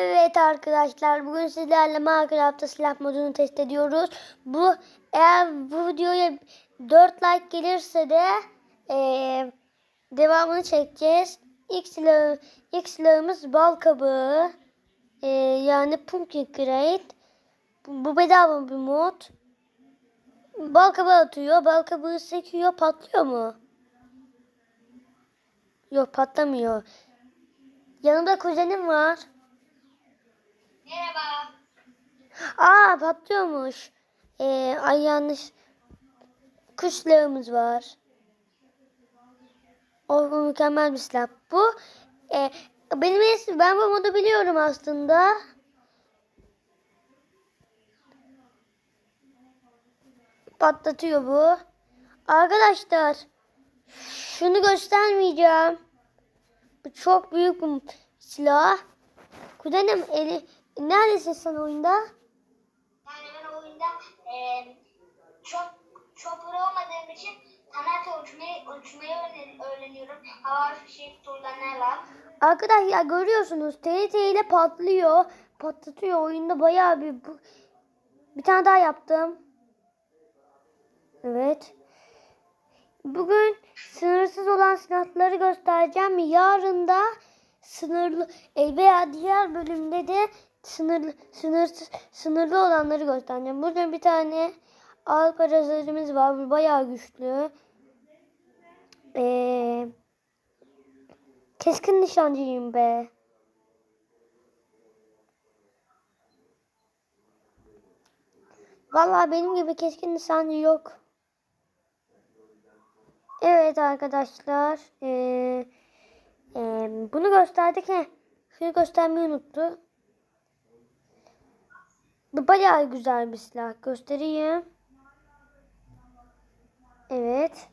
Evet arkadaşlar bugün sizlerle Minecraft'ta silah modunu test ediyoruz. Bu eğer bu videoya 4 like gelirse de eee, devamını çekeceğiz. İlk, silah, ilk silahımız bal kabağı. Eee, yani pumpkin crate. Bu, bedava bir mod. Bal kabağı atıyor. Bal kabağı sekiyor. Patlıyor mu? Yok patlamıyor. Yanımda kuzenim var. Merhaba. Aa patlıyormuş. Ee, ay yanlış. Kuşlarımız var. Oh bu mükemmel bir silah. Bu e, benim es- ben bu modu biliyorum aslında. Patlatıyor bu. Arkadaşlar şunu göstermeyeceğim. Bu çok büyük bir silah. Kuzenim eli neredesin sen oyunda? Yani ben oyunda e, çok çok pro olmadığım için kanat uçmayı uçmayı öğren- öğreniyorum. Hava fişek turlarla. Arkadaşlar görüyorsunuz TRT ile patlıyor. Patlatıyor oyunda bayağı bir bu- bir tane daha yaptım. Evet. Bugün sınırsız olan silahları göstereceğim. Yarın da sınırlı e, veya diğer bölümde de sınırlı sınırsız sınırlı olanları göstereceğim. Burada bir tane al parazitimiz var. Bu bayağı güçlü. Eee Keskin nişancıyım be. Vallahi benim gibi keskin nişancı yok. Evet arkadaşlar. Ee, ee, bunu gösterdik. He. Şunu göstermeyi unuttu. Bu bayağı güzel bir silah. Göstereyim. Evet.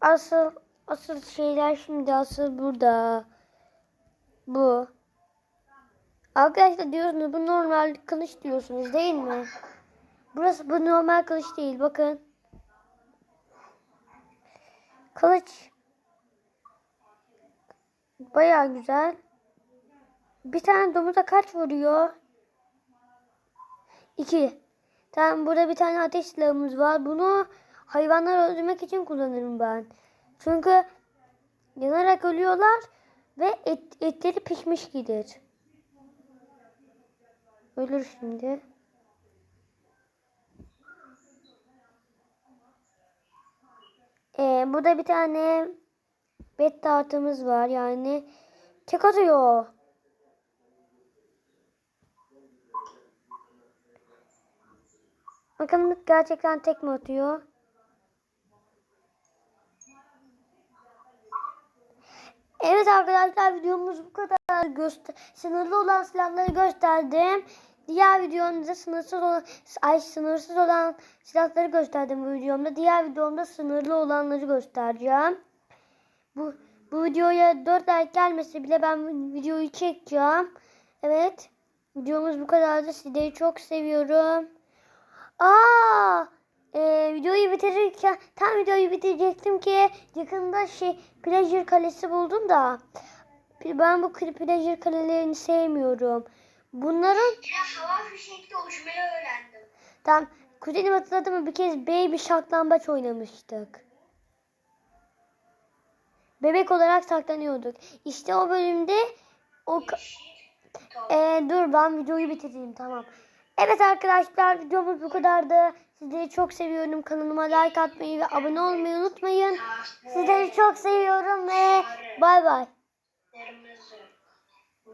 Asıl asıl şeyler şimdi asıl burada. Bu. Arkadaşlar diyorsunuz bu normal kılıç diyorsunuz değil mi? Burası bu normal kılıç değil bakın. Kılıç. Baya güzel. Bir tane domuza kaç vuruyor? İki. Tamam burada bir tane ateş silahımız var. Bunu hayvanları öldürmek için kullanırım ben. Çünkü yanarak ölüyorlar ve et, etleri pişmiş gider. Ölür şimdi. Ee, burada bir tane bet tartımız var yani tek atıyor. Bakalım gerçekten tek mi atıyor? Evet arkadaşlar videomuz bu kadar. Göster sınırlı olan silahları gösterdim. Diğer videomda sınırsız olan ay sınırsız olan silahları gösterdim bu videomda. Diğer videomda sınırlı olanları göstereceğim. Bu bu videoya 4 like gelmese bile ben videoyu çekeceğim. Evet. Videomuz bu kadardı. Sizleri çok seviyorum. Aa! Ee, videoyu bitirirken tam videoyu bitirecektim ki yakında şey Pleasure Kalesi buldum da ben bu Pleasure Kalelerini sevmiyorum. Bunların Ya hava fişekte uçmayı öğrendim. tam kuzenim hatırladı mı bir kez Baby Şaklambaç oynamıştık. Bebek olarak saklanıyorduk. İşte o bölümde o ee, dur ben videoyu bitireyim tamam. Evet arkadaşlar videomuz bu kadardı. Sizleri çok seviyorum. Kanalıma like atmayı ve abone olmayı unutmayın. Sizleri çok seviyorum ve bay bay.